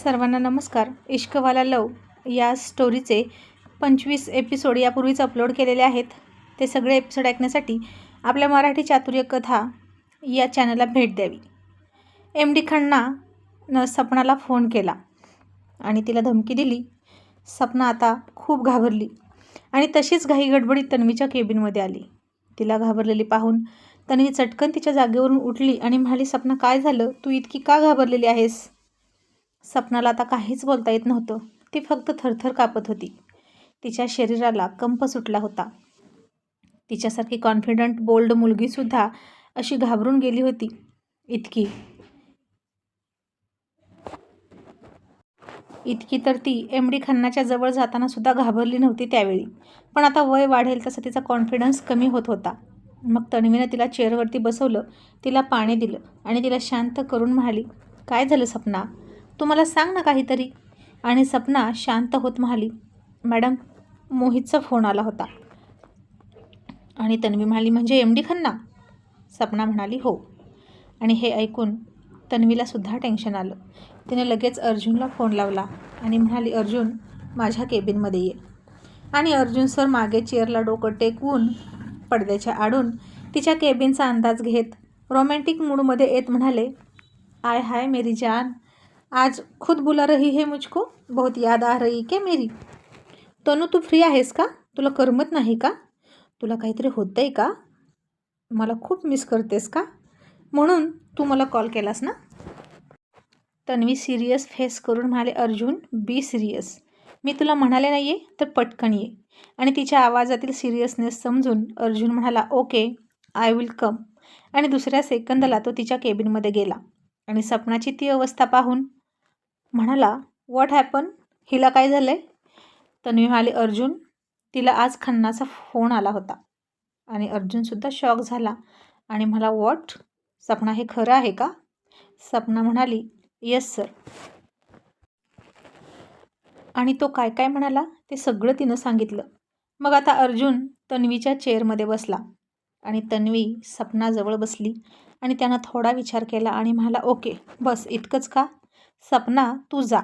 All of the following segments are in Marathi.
सर्वांना नमस्कार. इश्कवाला लव या स्टोरीचे पंचवीस एपिसोड यापूर्वीच अपलोड केलेले आहेत. ते सगळे एपिसोड ऐकण्यासाठी आपल्या मराठी चातुर्य कथा या चॅनलला भेट द्यावी. एम डी खन्नानं सपनाला फोन केला आणि तिला धमकी दिली. सपना आता खूप घाबरली आणि तशीच घाई गडबडीत तन्वीच्या केबिनमध्ये आली. तिला घाबरलेली पाहून तन्वी चटकन तिच्या जागेवरून उठली आणि म्हणाली सपना काय झालं? तू इतकी का घाबरलेली आहेस? सपनाला आता काहीच बोलता येत नव्हतं. ती फक्त थरथर कापत होती. तिच्या शरीराला कंप सुटला होता. तिच्यासारखी कॉन्फिडंट बोल्ड मुलगीसुद्धा अशी घाबरून गेली होती. इतकी. इतकी तर ती एम डी खन्नाच्या जवळ जाताना सुद्धा घाबरली नव्हती त्यावेळी. पण आता वय वाढेल तसं तिचा कॉन्फिडन्स कमी होत होता. मग तन्वीनं तिला चेअरवरती बसवलं तिला पाणी दिलं आणि तिला शांत करून म्हणाली काय झालं सपना? तू मला सांग ना काहीतरी. आणि सपना शांत होत म्हणाली मॅडम मोहितचा फोन आला होता. आणि तन्वी म्हणाली म्हणजे एम डी खन्ना? सपना म्हणाली हो. आणि हे ऐकून तन्वीलासुद्धा टेन्शन आलं. तिने लगेच अर्जुनला फोन लावला आणि म्हणाली अर्जुन माझ्या केबिनमध्ये ये. आणि अर्जुन सर मागे चेअरला डोकं टेकवून पडद्याच्या आडून तिच्या केबिनचा अंदाज घेत रोमॅन्टिक मूडमध्ये येत म्हणाले आय हाय मेरी जान आज खुद बुला रही है मुझको बहुत याद आ रही के मेरी? तनू तू फ्री आहेस का? तुला करमत नाही का? तुला काहीतरी होतं आहे का? मला खूप मिस करतेस का? म्हणून तू मला कॉल केलास ना? तन्वी सिरियस फेस करून म्हणाले अर्जुन बी सिरियस मी तुला म्हणाले नाही आहे तर पटकन ये. आणि तिच्या आवाजातील सिरियसनेस समजून अर्जुन म्हणाला ओके आय विल कम आणि दुसऱ्या सेकंदला तो तिच्या केबिनमध्ये गेला. आणि सपनाची ती अवस्था पाहून म्हणाला व्हॉट हॅपन हिला काय झालं आहे तन्वी म्हणाली अर्जुन तिला आज खन्नाचा फोन आला होता. आणि अर्जुनसुद्धा शॉक झाला आणि मला वॉट सपना हे खरं आहे का? सपना म्हणाली येस सर आणि तो काय काय म्हणाला ते सगळं तिनं सांगितलं. मग आता अर्जुन तन्वीच्या चेअरमध्ये बसला आणि तन्वी सपनाजवळ बसली आणि त्यानं थोडा विचार केला आणि म्हणाला ओके बस इतकंच का? सपना तू जा.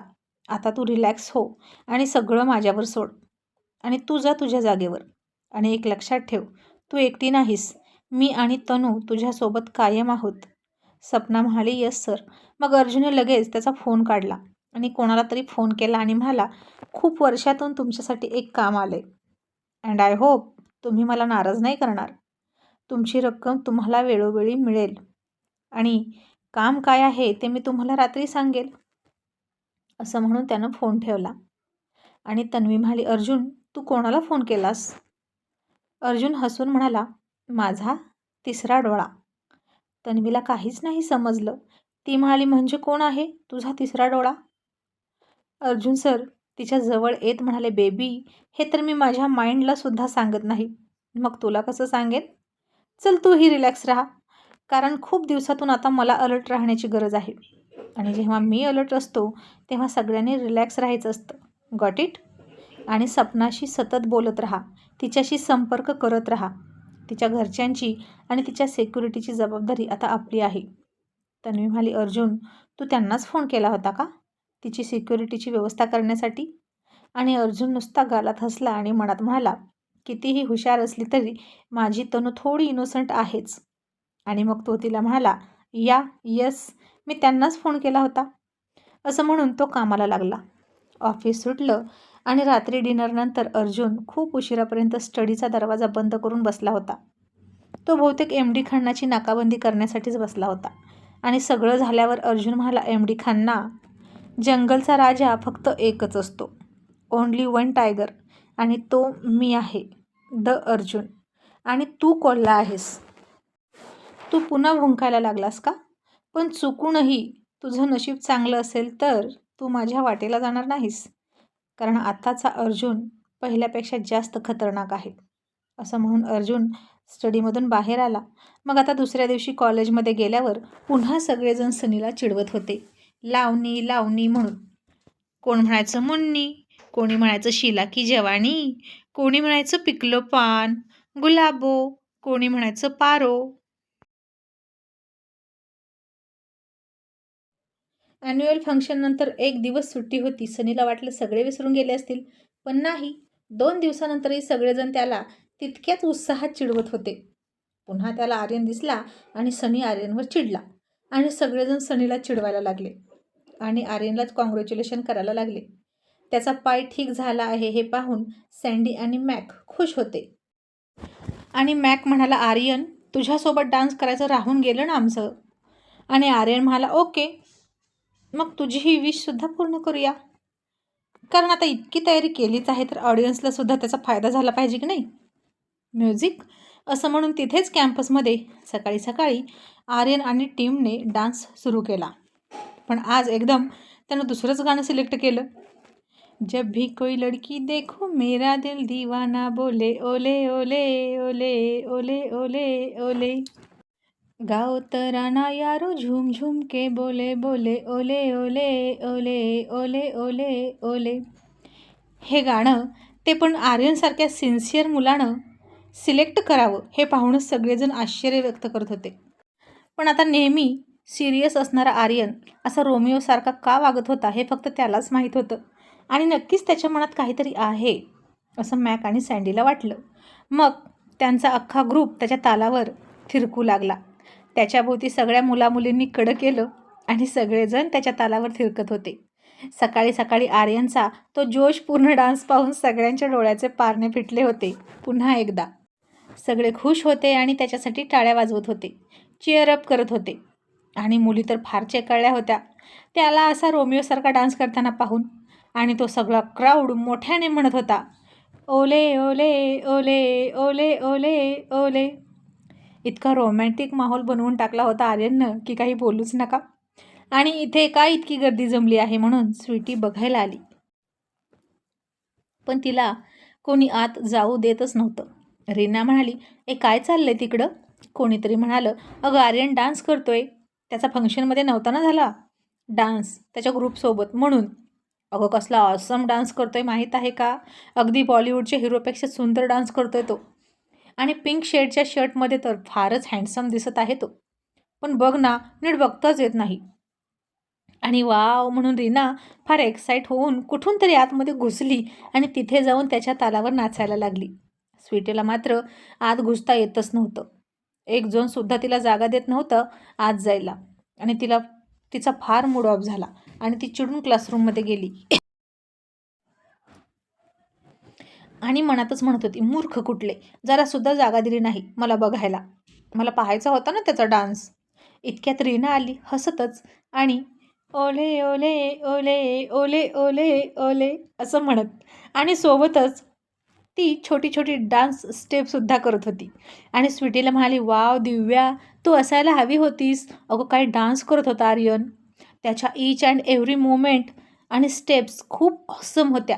आता तू रिलॅक्स हो आणि सगळं माझ्यावर सोड. आणि तू जा तुझ्या जागेवर. आणि एक लक्षात ठेव तू एकटी नाहीस. मी आणि तनू तुझ्यासोबत कायम आहोत. सपना म्हणाली यस सर. मग अर्जुने लगेच त्याचा फोन काढला आणि कोणाला तरी फोन केला आणि म्हणाला खूप वर्षातून तुमच्यासाठी एक काम आलं आहे अँड आय होप तुम्ही मला नाराज नाही करणार. तुमची रक्कम तुम्हाला वेळोवेळी मिळेल. आणि काम काय आहे ते मी तुम्हाला रात्री सांगेल. असं म्हणून त्यानं फोन ठेवला. आणि तन्वी म्हणाली अर्जुन तू कोणाला फोन केलास? अर्जुन हसून म्हणाला माझा तिसरा डोळा. तन्वीला काहीच नाही समजलं. ती म्हणाली म्हणजे कोण आहे तुझा तिसरा डोळा? अर्जुन सर तिच्या जवळ येत म्हणाले बेबी हे तर मी माझ्या माइंडला सुद्धा सांगत नाही. मग तुला कसं सांगेन? चल तूही रिलॅक्स राहा. कारण खूप दिवसातून आता मला अलर्ट राहण्याची गरज आहे. आणि जेव्हा मी अलर्ट असतो तेव्हा सगळ्यांनी रिलॅक्स राहायचं असतं. गॉट इट आणि सपनाशी सतत बोलत राहा. तिच्याशी संपर्क करत राहा. तिच्या घरच्यांची आणि तिच्या सेक्युरिटीची जबाबदारी आता आपली आहे. तन्वी म्हणाली अर्जुन तू त्यांनाच फोन केला होता का? तिची सिक्युरिटीची व्यवस्था करण्यासाठी? आणि अर्जुन नुसता गालात हसला आणि मनात म्हणाला कितीही हुशार असली तरी माझी तनू थोडी इनोसंट आहेच. आणि मग तो तिला म्हणाला या यस मी त्यांनाच फोन केला होता. असं म्हणून तो कामाला लागला. ऑफिस सुटलं आणि रात्री डिनरनंतर अर्जुन खूप उशिरापर्यंत स्टडीचा दरवाजा बंद करून बसला होता. तो बहुतेक एम डी खन्नाची नाकाबंदी करण्यासाठीच बसला होता आणि सगळं झाल्यावर अर्जुन म्हणाला एम डी खान्ना जंगलचा राजा फक्त एकच असतो. ओन्ली वन टायगर आणि तो मी आहे. द अर्जुन. आणि तू कोल्हा आहेस. तू पुन्हा भुंकायला लागलास का? पण चुकूनही तुझं नशीब चांगलं असेल तर तू माझ्या वाटेला जाणार नाहीस. कारण आत्ताचा अर्जुन पहिल्यापेक्षा जास्त खतरनाक आहे. असं म्हणून अर्जुन स्टडीमधून बाहेर आला. मग आता दुसऱ्या दिवशी कॉलेजमध्ये गेल्यावर पुन्हा सगळेजण सनीला चिडवत होते. लावणी लावणी म्हणून. कोण म्हणायचं मुन्नी? कोणी म्हणायचं शिला की जवानी? कोणी म्हणायचं पिकलं पान? गुलाबो? कोणी म्हणायचं पारो? ॲन्युअल फंक्शननंतर एक दिवस सुट्टी होती. सनीला वाटलं सगळे विसरून गेले असतील. पण नाही दोन दिवसानंतरही सगळेजण त्याला तितक्याच उत्साहात चिडवत होते. पुन्हा त्याला आर्यन दिसला आणि सनी आर्यनवर चिडला आणि सगळेजण सनीला चिडवायला लागले आणि आर्यनलाच कॉंग्रॅच्युलेशन करायला लागले. त्याचा पाय ठीक झाला आहे हे पाहून सँडी आणि मॅक खुश होते. आणि मॅक म्हणाला आर्यन तुझ्यासोबत डान्स करायचं राहून गेलं ना आमचं? आणि आर्यन म्हणाला ओके. मग तुझी ही विशसुद्धा पूर्ण करूया. कारण आता इतकी तयारी केलीच आहे तर ऑडियन्सला सुद्धा त्याचा फायदा झाला पाहिजे की नाही? म्युझिक असं म्हणून तिथेच कॅम्पसमध्ये सकाळी सकाळी आर्यन आणि टीमने डान्स सुरू केला. पण आज एकदम त्यानं दुसरंच गाणं सिलेक्ट केलं. जब भी कोई लड़की देखो मेरा दिल दीवाना बोले ओले ओले ओले ओले ओले ओले. गाओ तराना यारो झूम झूम के बोले बोले ओले ओले ओले ओले ओले ओले. हे गाणं ते पण आर्यनसारख्या सिन्सिअर मुलानं सिलेक्ट करावं हे पाहूनच सगळेजण आश्चर्य व्यक्त करत होते. पण आता नेहमी सिरियस असणारा आर्यन असा रोमिओसारखा का वागत होता हे फक्त त्यालाच माहीत होतं. आणि नक्कीच त्याच्या मनात काहीतरी आहे असं मॅक आणि सँडीला वाटलं. मग त्यांचा अख्खा ग्रुप त्याच्या तालावर थिरकू लागला. त्याच्याभोवती सगळ्या मुलामुलींनी कडं केलं आणि सगळेजण त्याच्या तालावर थिरकत होते. सकाळी सकाळी आर्यनचा तो जोशपूर्ण डान्स पाहून सगळ्यांच्या डोळ्याचे पारणे फिटले होते पुन्हा एकदा. सगळे खुश होते आणि त्याच्यासाठी टाळ्या वाजवत होते चिअरअप करत होते. आणि मुली तर फार चेकळल्या होत्या. त्याला असा रोमिओसारखा डान्स करताना पाहून आणि तो सगळा क्राऊड मोठ्याने म्हणत होता ओले ओले ओले ओले ओले ओले इतका रोमॅन्टिक माहोल बनवून टाकला होता आर्यननं की काही बोलूच नका. आणि इथे काय इतकी गर्दी जमली आहे म्हणून स्वीटी बघायला आली. पण तिला कोणी आत जाऊ देतच नव्हतं. रीना म्हणाली ए काय चाललंय तिकडं? कोणीतरी म्हणालं अगं आर्यन डान्स करतोय. त्याचा फंक्शनमध्ये नव्हता ना झाला? डान्स? त्याच्या ग्रुपसोबत म्हणून. अगं कसला ऑसम डान्स करतोय माहीत आहे का? अगदी बॉलिवूडच्या हिरोपेक्षा सुंदर डान्स करतोय तो. आणि पिंक शेडच्या शर्टमध्ये तर फारच हँडसम दिसत आहे तो. पण बघ ना नीट बघताच येत नाही. आणि वाव म्हणून रीना फार एक्साईट होऊन कुठून तरी आतमध्ये घुसली आणि तिथे जाऊन त्याच्या तालावर नाचायला लागली. स्वीटीला मात्र आत घुसता येतच नव्हतं. एक सुद्धा तिला जागा देत नव्हतं आत जायला. आणि तिला तिचा फार मूड ऑफ झाला आणि ती चिडून क्लासरूममध्ये गेली. आणि मनातच म्हणत होती मूर्ख कुठले? जरासुद्धा जागा दिली नाही मला बघायला. मला पाहायचा होता ना त्याचा डान्स. इतक्यात रीना आली हसतच आणि ओले ओले ओले ओले ओले ओले असं म्हणत आणि सोबतच ती छोटी छोटी डान्स स्टेपसुद्धा करत होती. आणि स्वीटीला म्हणाली वाव दिव्या तू असायला हवी होतीस. अगं काय डान्स करत होता आर्यन. त्याच्या ईच अँड एव्हरी मुमेंट आणि स्टेप्स खूप ऑसम होत्या.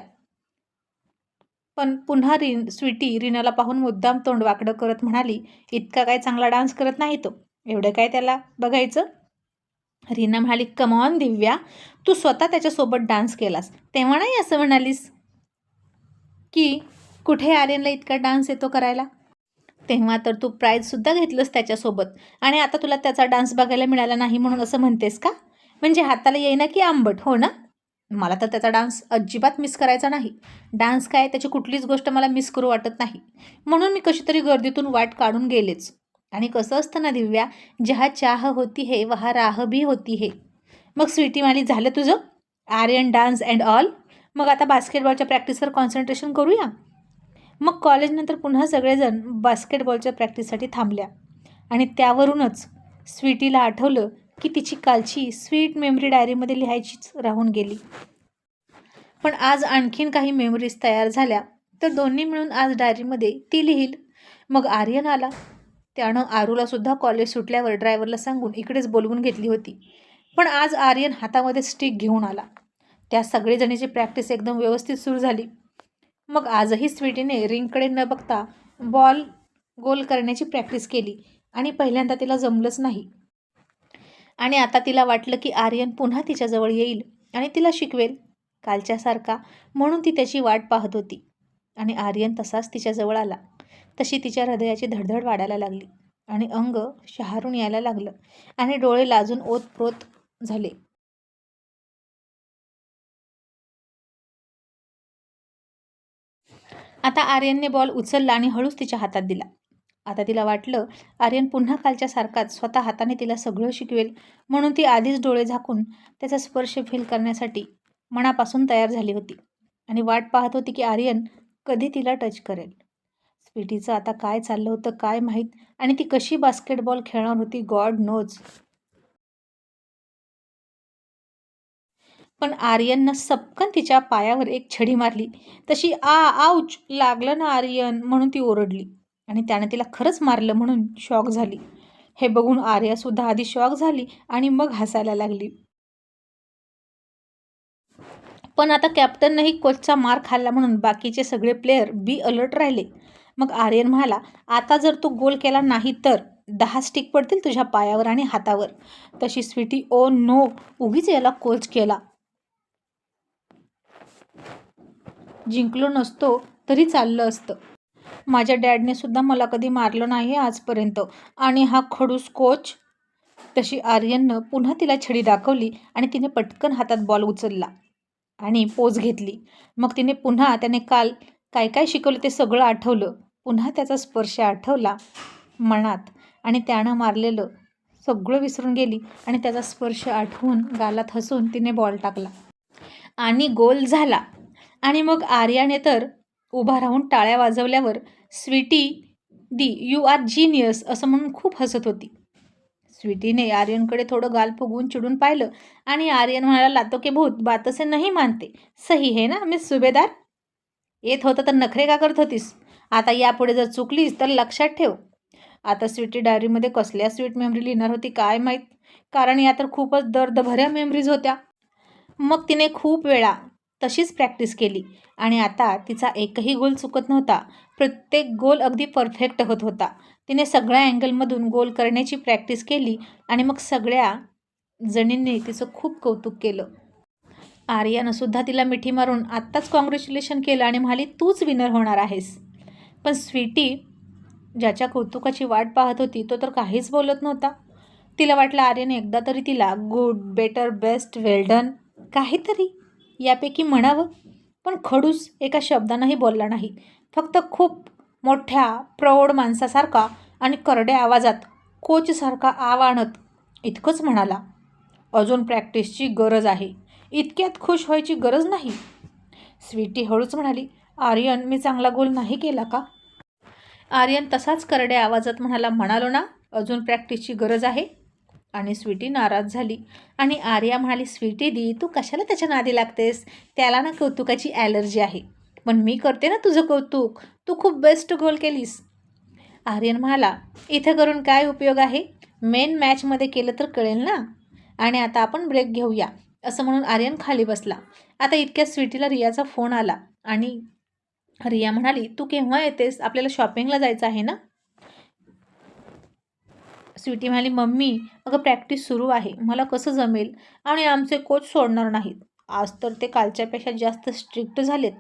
पण पुन्हा रिन स्वीटी रीनाला पाहून मुद्दाम तोंड वाकडं करत म्हणाली इतका काय चांगला डान्स करत नाही तो. एवढं काय त्याला बघायचं? रीना म्हणाली कमॉन दिव्या. तू स्वतः त्याच्यासोबत डान्स केलास. तेव्हा नाही असं म्हणालीस की कुठे आर्यनला इतका डान्स येतो करायला? तेव्हा तर तू प्राईजसुद्धा घेतलंस त्याच्यासोबत. आणि आता तुला त्याचा डान्स बघायला मिळाला नाही म्हणून असं म्हणतेस का? म्हणजे हाताला येईना की आंबट हो ना? मला तर त्याचा डान्स अजिबात मिस करायचा नाही. डान्स काय त्याची कुठलीच गोष्ट मला मिस करू वाटत नाही. म्हणून मी कशी तरी गर्दीतून वाट काढून गेलेच. आणि कसं असतं ना दिव्या जहा चाह होती हे वहा राह भी होती हे. मग स्वीटी माली झालं तुझं? Aryan dance and all? मग आता बास्केटबॉलच्या प्रॅक्टिसवर कॉन्सन्ट्रेशन करूया? मग कॉलेजनंतर पुन्हा सगळेजण बास्केटबॉलच्या प्रॅक्टिससाठी थांबल्या. आणि त्यावरूनच स्वीटीला आठवलं की तिची कालची स्वीट मेमरी डायरीमध्ये लिहायचीच राहून गेली. पण आज आणखीन काही मेमरीज तयार झाल्या तर दोन्ही मिळून आज डायरीमध्ये ती लिहील. मग आर्यन आला. त्यानं आरूलासुद्धा कॉलेज सुटल्यावर ड्रायव्हरला सांगून इकडेच बोलवून घेतली होती. पण आज आर्यन हातामध्ये स्टिक घेऊन आला. त्या सगळेजणीची प्रॅक्टिस एकदम व्यवस्थित सुरू झाली. मग आजही स्वीटीने रिंगकडे न बघता बॉल गोल करण्याची प्रॅक्टिस केली आणि पहिल्यांदा तिला जमलंच नाही. आणि आता तिला वाटलं की आर्यन पुन्हा तिच्याजवळ येईल आणि तिला शिकवेल. कालच्यासारखा म्हणून ती त्याची वाट पाहत होती. आणि आर्यन तसाच तिच्याजवळ आला. तशी तिच्या हृदयाची धडधड वाढायला लागली. आणि अंग शहारून यायला लागलं. आणि डोळे लाजून ओतप्रोत झाले. आता आर्यनने बॉल उचलला आणि हळूच तिच्या हातात दिला. आता तिला वाटलं आर्यन पुन्हा कालच्यासारखाच स्वतः हाताने तिला सगळं शिकवेल म्हणून ती आधीच डोळे झाकून त्याचा स्पर्श फील करण्यासाठी मनापासून तयार झाली होती. आणि वाट पाहत होती की आर्यन कधी तिला टच करेल. स्वीटीचं आता काय चाललं होतं काय माहीत आणि ती कशी बास्केटबॉल खेळणार होती गॉड नोज पण आर्यननं सपकन तिच्या पायावर एक छडी मारली. तशी आ आऊच लागलं ना आर्यन म्हणून ती ओरडली. आणि त्याने तिला खरंच मारलं म्हणून शॉक झाली. हे बघून आर्यासुद्धा आधी शॉक झाली आणि मग हसायला लागली. पण आता कॅप्टननंही कोचचा मार खाल्ला म्हणून बाकीचे सगळे प्लेयर बी अलर्ट राहिले. मग आर्यन म्हणाला आता जर तू गोल केला नाही तर दहा स्टिक पडतील तुझ्या पायावर आणि हातावर. तशी स्वीटी ओ नो उगीच याला कोच केला. जिंकलो नसतो तरी चाललं असतं. माझ्या डॅडने सुद्धा मला कधी मारलं नाही आजपर्यंत. आणि हा खडूस कोच? तशी आर्यननं पुन्हा तिला छडी दाखवली आणि तिने पटकन हातात बॉल उचलला आणि पोज घेतली. मग तिने पुन्हा त्याने काल काय काय शिकवलं ते सगळं आठवलं. पुन्हा त्याचा स्पर्श आठवला मनात आणि त्यानं मारलेलं सगळं विसरून गेली आणि त्याचा स्पर्श आठवून गालात हसून तिने बॉल टाकला. आणि गोल झाला. आणि मग आर्याने तर उभा राहून टाळ्या वाजवल्यावर Sweety di you are genius असं म्हणून खूप हसत होती. स्वीटीने आर्यनकडे थोडं गाल फुगवून चिडून पाहिलं आणि आर्यन म्हणाला लातो की भूत बात असे नाही मानते. सही हे ना मिस सुभेदार? येत होतं तर नखरे का करत होतीस? आता यापुढे जर चुकलीस तर लक्षात ठेव. आता स्वीटी डायरीमध्ये कसल्या स्वीट मेमरी लिहिणार होती काय माहीत? कारण या तर खूपच दर्दभऱ्या मेमरीज होत्या. मग तिने खूप वेळा तशीच प्रॅक्टिस केली. आणि आता तिचा एकही गोल चुकत नव्हता. प्रत्येक गोल अगदी परफेक्ट होत होता. तिने सगळ्या अँगलमधून गोल करण्याची प्रॅक्टिस केली आणि मग सगळ्या जणींनी तिचं खूप कौतुक केलं. आर्यानं सुद्धा तिला मिठी मारून आत्ताच कॉंग्रॅच्युलेशन केलं आणि म्हणाली तूच विनर होणार आहेस. पण स्वीटी ज्याच्या कौतुकाची वाट पाहत होती तो तर काहीच बोलत नव्हता. तिला वाटलं आर्यने एकदा तरी तिला गुड बेटर बेस्ट वेल्डन काहीतरी यापैकी म्हणावं? पण खडूस एका शब्दानंही बोलला नाही. फक्त खूप मोठ्या प्रौढ माणसासारखा आणि करड्या आवाजात कोचसारखा आव आणत इतकंच म्हणाला अजून प्रॅक्टिसची गरज आहे. इतक्यात खुश व्हायची गरज नाही. स्वीटी हळूच म्हणाली आर्यन मी चांगला गोल नाही केला का? आर्यन तसाच करड्या आवाजात म्हणाला म्हणालो ना अजून प्रॅक्टिसची गरज आहे? आणि स्वीटी नाराज झाली. आणि आर्या म्हणाली स्वीटी दी तू कशाला त्याच्या नादी लागतेस? त्याला ना कौतुकाची ॲलर्जी आहे. पण मी करते ना तुझं कौतुक. तू खूप बेस्ट गोल केलीस. आर्यन म्हणाला इथं करून काय उपयोग आहे? मेन मॅचमध्ये केलं तर कळेल ना? आणि आता आपण ब्रेक घेऊया. असं म्हणून आर्यन खाली बसला. आता इतक्या स्वीटीला रियाचा फोन आला आणि रिया म्हणाली तू केव्हा येतेस? आपल्याला शॉपिंगला जायचं आहे ना? स्वीटी म्हणाली मम्मी अगं प्रॅक्टिस सुरू आहे. मला कसं जमेल? आणि आमचे कोच सोडणार नाहीत. आज तर ते कालच्यापेक्षा जास्त स्ट्रिक्ट झालेत.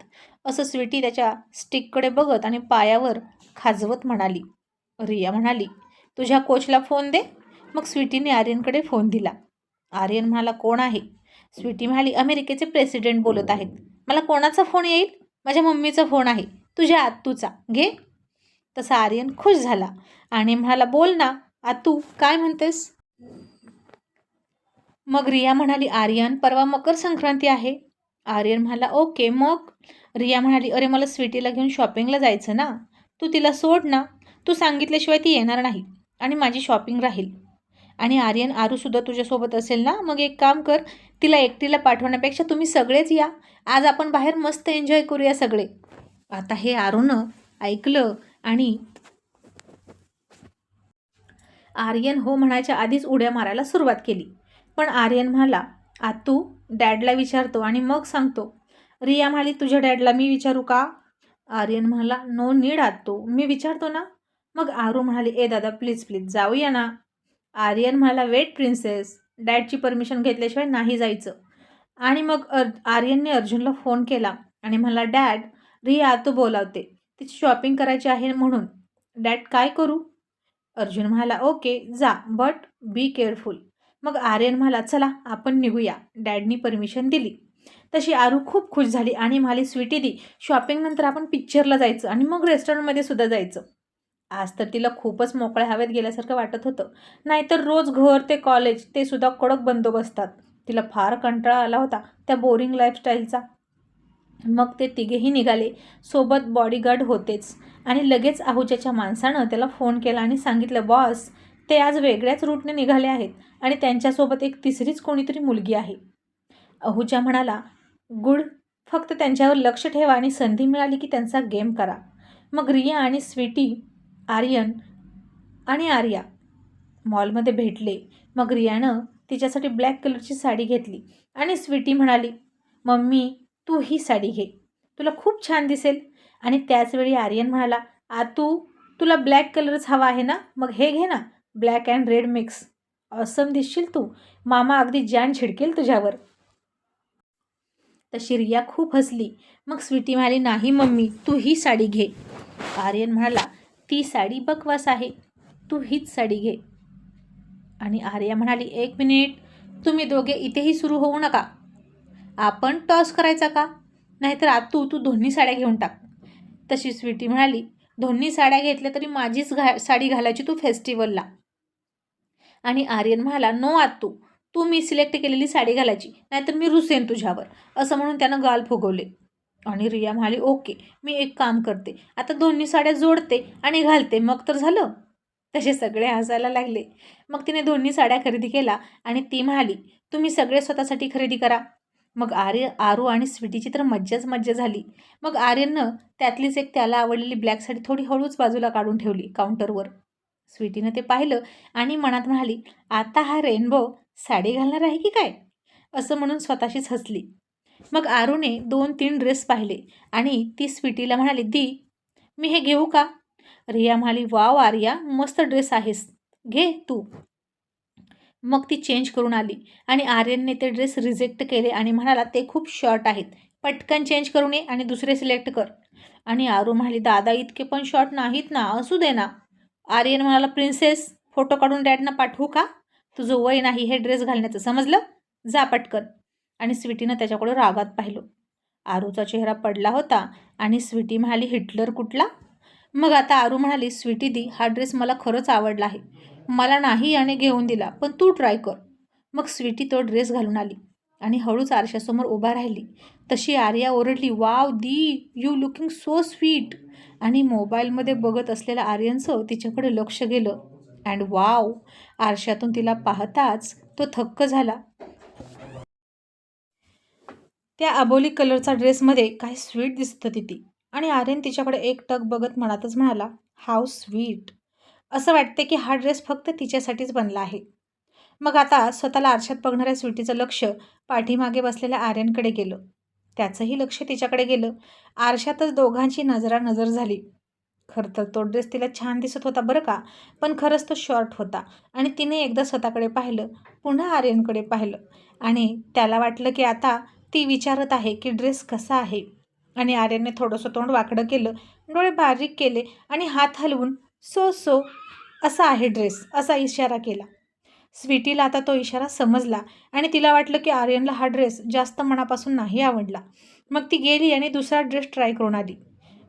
असं स्वीटी त्याच्या स्टिककडे बघत आणि पायावर खाजवत म्हणाली. रिया म्हणाली तुझ्या कोचला फोन दे. मग स्वीटीने आर्यनकडे फोन दिला. आर्यन म्हणाला कोण आहे? स्वीटी म्हणाली अमेरिकेचे प्रेसिडेंट बोलत आहेत. मला कोणाचा फोन येईल? माझ्या मम्मीचा फोन आहे. तुझ्या आत्तूचा. घे. तसा आर्यन खुश झाला. आणि म्हणाला बोल ना आतू काय म्हणतेस? मग रिया म्हणाली आर्यन परवा मकर संक्रांती आहे. आर्यन म्हणाला ओके मग? रिया म्हणाली अरे मला स्वीटीला घेऊन शॉपिंगला जायचं ना तू तिला सोड ना तू सांगितल्याशिवाय ती येणार नाही आणि माझी शॉपिंग राहील. आणि आर्यन आरूसुद्धा तुझ्यासोबत असेल ना मग एक काम कर तिला एकटीला पाठवण्यापेक्षा तुम्ही सगळेच या आज आपण बाहेर मस्त एन्जॉय करूया सगळे. आता हे आरूनं ऐकलं आणि आर्यन हो म्हणायच्या आधीच उड्या मारायला सुरुवात केली. पण आर्यन म्हणाला आतू डॅडला विचारतो आणि मग सांगतो. रिया म्हणाली तुझ्या डॅडला मी विचारू का? आर्यन म्हणाला नो नीड आतो मी विचारतो ना. मग आरू म्हणाली ए दादा प्लीज प्लीज जाऊया ना. आर्यन म्हणाला वेट प्रिन्सेस. डॅडची परमिशन घेतल्याशिवाय नाही जायचं. आणि मग अर आर्यनने अर्जुनला फोन केला आणि म्हणाला डॅड रिया आतू बोलावते. तिची शॉपिंग करायची आहे म्हणून. डॅड काय करू? अर्जुन म्हणाला ओके जा बट बी केअरफुल. मग आर्यन म्हणाला चला आपण निघूया. डॅडनी परमिशन दिली. तशी आरू खूप खुश झाली आणि म्हणाली स्वीटी दी शॉपिंगनंतर आपण पिक्चरला जायचं आणि मग रेस्टॉरंटमध्ये सुद्धा जायचं. आज तर तिला खूपच मोकळ्या हवेत गेल्यासारखं वाटत होतं. नाहीतर रोज घर ते कॉलेज ते सुद्धा कडक बंदोबस्तात. तिला फार कंटाळा आला होता त्या बोरिंग लाईफस्टाईलचा मग ते तिघेही निघाले. सोबत बॉडीगार्ड होतेच. आणि लगेच आहुजाच्या माणसानं त्याला फोन केला आणि सांगितलं बॉस ते आज वेगळ्याच रूटने निघाले आहेत आणि त्यांच्यासोबत एक तिसरीच कोणीतरी मुलगी आहे. अहुजा म्हणाला गुड फक्त त्यांच्यावर लक्ष ठेवा आणि संधी मिळाली की त्यांचा गेम करा. मग रिया आणि स्वीटी आर्यन आणि आर्या मॉलमध्ये भेटले. मग रियानं तिच्यासाठी ब्लॅक कलरची साडी घेतली आणि स्वीटी म्हणाली मम्मी तू ही साडी घे. तुला खूप छान दिसेल. आणि त्याचवेळी आर्यन म्हणाला आतू तुला ब्लॅक कलरच हवा आहे ना? मग हे घे ना black and red mix awesome दिसशील तू. मामा अगदी जान छिडकेल तुझ्यावर. तशी रिया खूप हसली. मग स्वीटी म्हणाली नाही मम्मी तू ही साडी घे. आर्यन म्हणाला ती साडी बकवास आहे. तू हीच साडी घे. आणि आर्या म्हणाली एक मिनिट. तुम्ही दोघे इथेही सुरू होऊ नका. आपण टॉस करायचा का? नाहीतर आतू तू दोन्ही साड्या घेऊन टाक. तशी स्वीटी म्हणाली दोन्ही साड्या घेतल्या तरी माझीच घा साडी घालायची तू फेस्टिवलला. आणि आर्यन म्हणाला नो आतू तू मी सिलेक्ट केलेली साडी घालायची नाहीतर मी रुसेन तुझ्यावर असं म्हणून त्यानं गाल फुगवले. आणि रिया म्हणाली ओके मी एक काम करते आता दोन्ही साड्या जोडते आणि घालते मग तर झालं. तसे सगळे हसायला लागले. मग तिने दोन्ही साड्या खरेदी केला आणि ती म्हणाली तुम्ही सगळे स्वतःसाठी खरेदी करा मग आर्य आरू आणि स्वीटीची तर मज्जाच मज्जा झाली. मग आर्यननं त्यातलीच एक त्याला आवडलेली ब्लॅक साडी थोडी हळूच बाजूला काढून ठेवली काउंटरवर स्वीटीनं ते पाहिलं आणि मनात म्हणाली आता हा रेनबो साडी घालणार आहे की काय? असं म्हणून स्वतःशीच हसली. मग आरूने दोन तीन ड्रेस पाहिले आणि ती स्वीटीला म्हणाली दी मी हे घेऊ का? रिया म्हणाली वाव आर्या मस्त ड्रेस आहेस. घे तू. मग ती चेंज करून आली. आणि आर्यनने ते ड्रेस रिजेक्ट केले आणि म्हणाला ते खूप शॉर्ट आहेत. पटकन चेंज करून ये आणि दुसरे सिलेक्ट कर. आणि आरू म्हणाली दादा इतके पण शॉर्ट नाहीत ना असू दे ना. आर्यन म्हणाला प्रिन्सेस फोटो काढून डॅडना पाठवू का? तुझं वय नाही हे ड्रेस घालण्याचं. समजलं? जा पटकन. आणि स्वीटीनं त्याच्याकडे रागात पाहिलं. आरूचा चेहरा पडला होता आणि स्वीटी म्हणाली हिटलर कुठला? मग आता आरू म्हणाली स्वीटी दी हा ड्रेस मला खरंच आवडला आहे. मला नाही याने घेऊन दिला पण तू ट्राय कर. मग स्वीटी तो ड्रेस घालून आली आणि हळूच आरशासमोर उभा राहिली. तशी Arya ओरडली wow di you looking so sweet. आणि मोबाईलमध्ये बघत असलेल्या आर्यनचं तिच्याकडे लक्ष गेलं. अँड वाव आरशातून तिला पाहताच तो थक्क झाला. त्या अबोली कलरचा ड्रेसमध्ये काही स्वीट दिसत होती ती. आणि आर्यन तिच्याकडे एक टक बघत मनातच म्हणाला हाव स्वीट. असं वाटते की हा ड्रेस फक्त तिच्यासाठीच बनला आहे. मग आता स्वतःला आरशात बघणाऱ्या स्वीटीचं लक्ष पाठीमागे बसलेल्या आर्यनकडे गेलं. त्याचंही लक्ष तिच्याकडे गेलं. आरशातच दोघांची नजरा नजर झाली. खरं तर तो ड्रेस तिला छान दिसत होता बरं का पण खरंच तो शॉर्ट होता आणि तिने एकदा स्वतःकडे पाहिलं पुन्हा आर्यनकडे पाहिलं आणि त्याला वाटलं की आता ती विचारत आहे की ड्रेस कसा आहे. आणि आर्यनने थोडंसं तोंड वाकडं केलं डोळे बारीक केले आणि हात हलवून सो सो असा आहे ड्रेस असा इशारा केला. स्वीटीला आता तो इशारा समजला आणि तिला वाटलं की आर्यनला हा ड्रेस जास्त मनापासून नाही आवडला. मग ती गेली आणि दुसरा ड्रेस ट्राय करून आली.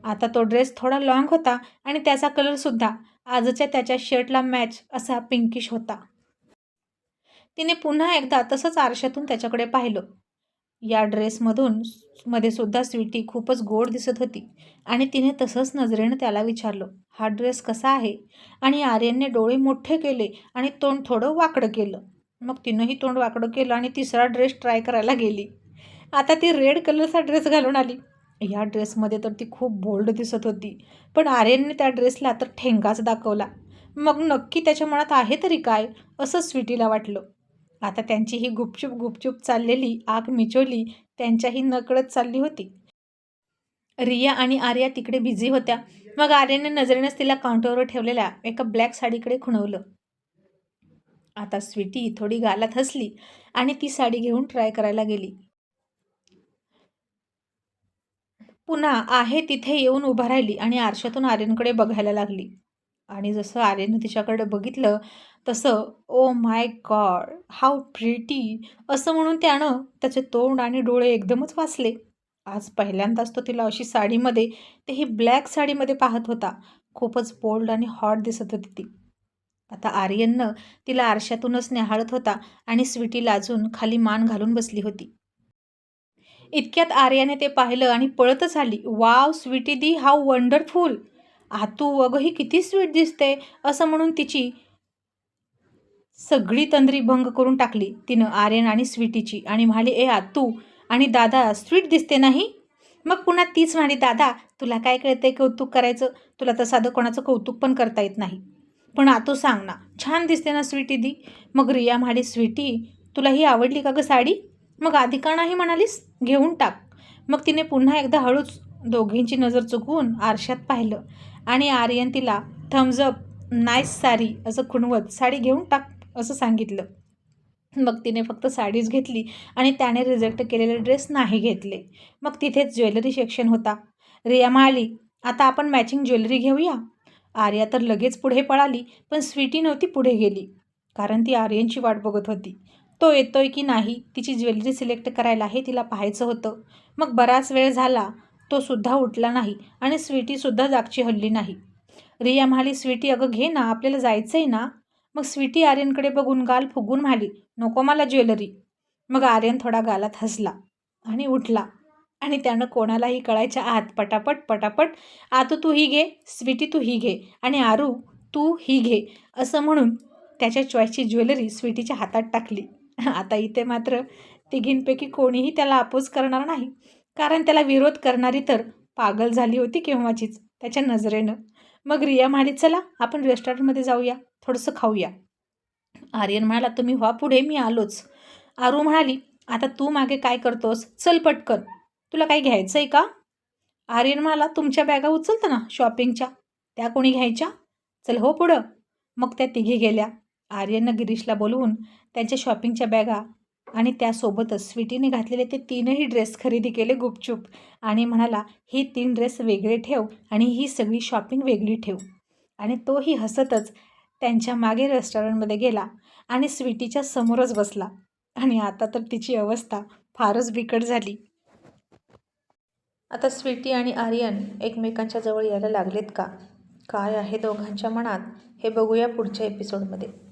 आता तो ड्रेस थोडा लाँग होता आणि त्याचा कलरसुद्धा आजच्या त्याच्या शर्टला मॅच असा पिंकिश होता. तिने पुन्हा एकदा तसंच आरशातून त्याच्याकडे पाहिलं. या ड्रेसमधून मध्ये सुद्धा स्वीटी खूपच गोड दिसत होती. आणि तिने तसंच नजरेनं त्याला विचारलं हा ड्रेस कसा आहे? आणि आर्यनने डोळे मोठे केले आणि तोंड थोडं वाकडं केलं. मग तिनंही तोंड वाकडं केलं आणि तिसरा ड्रेस ट्राय करायला गेली. आता ती रेड कलरचा ड्रेस घालून आली. या ड्रेसमध्ये तर ती खूप बोल्ड दिसत होती पण आर्यनने त्या ड्रेसला तर ठेंगाच दाखवला. मग नक्की त्याच्या मनात आहे तरी काय असं स्वीटीला वाटलं. आता त्यांची ही गुपचूप गुपचूप चाललेली आग मिचोली त्यांच्याही नकळत चालली होती. रिया आणि आर्या तिकडे बिझी होत्या. मग आर्याने नजरेनंच तिला काउंटरवर ठेवलेल्या एका ब्लॅक साडीकडे खुणवलं. आता स्वीटी थोडी गालात हसली आणि ती साडी घेऊन ट्राय करायला गेली. पुन्हा आहे तिथे येऊन उभा राहिली आणि आरशातून आर्यनकडे बघायला लागली. आणि जसं आर्यनं तिच्याकडे बघितलं तसं oh my God how pretty असं म्हणून त्यानं त्याचे तोंड आणि डोळे एकदमच वाचले आज पहिल्यांदाच तो तिला अशी साडीमध्ये तेही ब्लॅक साडीमध्ये पाहत होता. खूपच बोल्ड आणि हॉट दिसत होती ती. आता आर्यननं तिला आरशातूनच निहाळत होता आणि स्वीटी लाजून खाली मान घालून बसली होती. इतक्यात आर्याने ते पाहिलं आणि पळतच आली. Wow Sweety di how wonderful! आतू अगं ही किती स्वीट दिसते असं म्हणून तिची सगळी तंद्री भंग करून टाकली. तिनं आर्यन आणि स्वीटीची आणि म्हणाली ए आतू आणि दादा स्वीट दिसते नाही? मग पुन्हा तीच म्हणाली दादा तुला काय कळतंय कौतुक करायचं? तुला तर साधं कोणाचं कौतुक पण करता येत नाही. पण आतू सांग ना छान दिसते ना स्वीटी दी? मग रिया म्हणाली स्वीटी तुला ही आवडली का गं साडी? मग आधी का नाही म्हणालीस? घेऊन टाक. मग तिने पुन्हा एकदा हळूच दोघींची नजर चुकवून आरशात पाहिलं आणि आर्यन तिला थम्सअप नाईस सारी असं खुणवत साडी घेऊन टाक. असं सांगितलं. मग तिने फक्त साडीच घेतली आणि त्याने रिजेक्ट केलेले ड्रेस नाही घेतले. मग तिथेच ज्वेलरी सेक्शन होता. रिया म्हणाली आता आपण मॅचिंग ज्वेलरी घेऊया. आर्या तर लगेच पुढे पळाली पण स्वीटी नव्हती पुढे गेली. कारण ती आर्यनची वाट बघत होती. तो येतोय की नाही तिची ज्वेलरी सिलेक्ट करायला हे तिला पाहायचं होतं. मग बराच वेळ झाला तो सुद्धा उठला नाही आणि स्वीटीसुद्धा जागची हल्ली नाही. रिया म्हणाली स्वीटी अगं घे ना आपल्याला जायचं आहे ना. मग स्वीटी आर्यनकडे बघून गाल फुगून म्हणाली नको मला ज्वेलरी. मग आर्यन थोडा गालात हसला आणि उठला. आणि त्यानं कोणालाही कळायच्या आत पटापट पटापट आतू तू ही घे स्वीटी तू ही घे आणि आरू तू ही घे असं म्हणून त्याच्या चॉईसची ज्वेलरी स्वीटीच्या हातात टाकली. आता इथे मात्र तिघींपैकी कोणीही त्याला अपोज करणार नाही. कारण त्याला विरोध करणारी तर पागल झाली होती केव्हाचीच त्याच्या नजरेनं. मग रिया म्हणाली चला आपण रेस्टॉरंटमध्ये जाऊया. थोडंसं खाऊया. आर्यन म्हणाला तुम्ही व्हा पुढे मी आलोच. आरू म्हणाली आता तू मागे काय करतोस? चल पटकन. तुला काही घ्यायचं आहे का? आर्यन म्हणाला तुमच्या बॅगा उचलतं ना शॉपिंगच्या? त्या कोणी घ्यायच्या? चल हो पुढं. मग त्या तिघी गेल्या. आर्यननं गिरीशला बोलवून त्यांच्या शॉपिंगच्या बॅगा आणि त्यासोबतच स्वीटीने घातलेले ते तीनही ड्रेस खरेदी केले गुपचूप. आणि म्हणाला ही तीन ड्रेस वेगळे ठेव आणि ही सगळी शॉपिंग वेगळी ठेव. आणि तोही हसतच त्यांच्या मागे रेस्टॉरंटमध्ये गेला आणि स्वीटीच्या समोरच बसला. आणि आता तर तिची अवस्था फारच बिकट झाली. आता स्वीटी आणि आर्यन एकमेकांच्या जवळ यायला लागलेत का? काय आहे दोघांच्या मनात? हे बघूया पुढच्या एपिसोडमध्ये.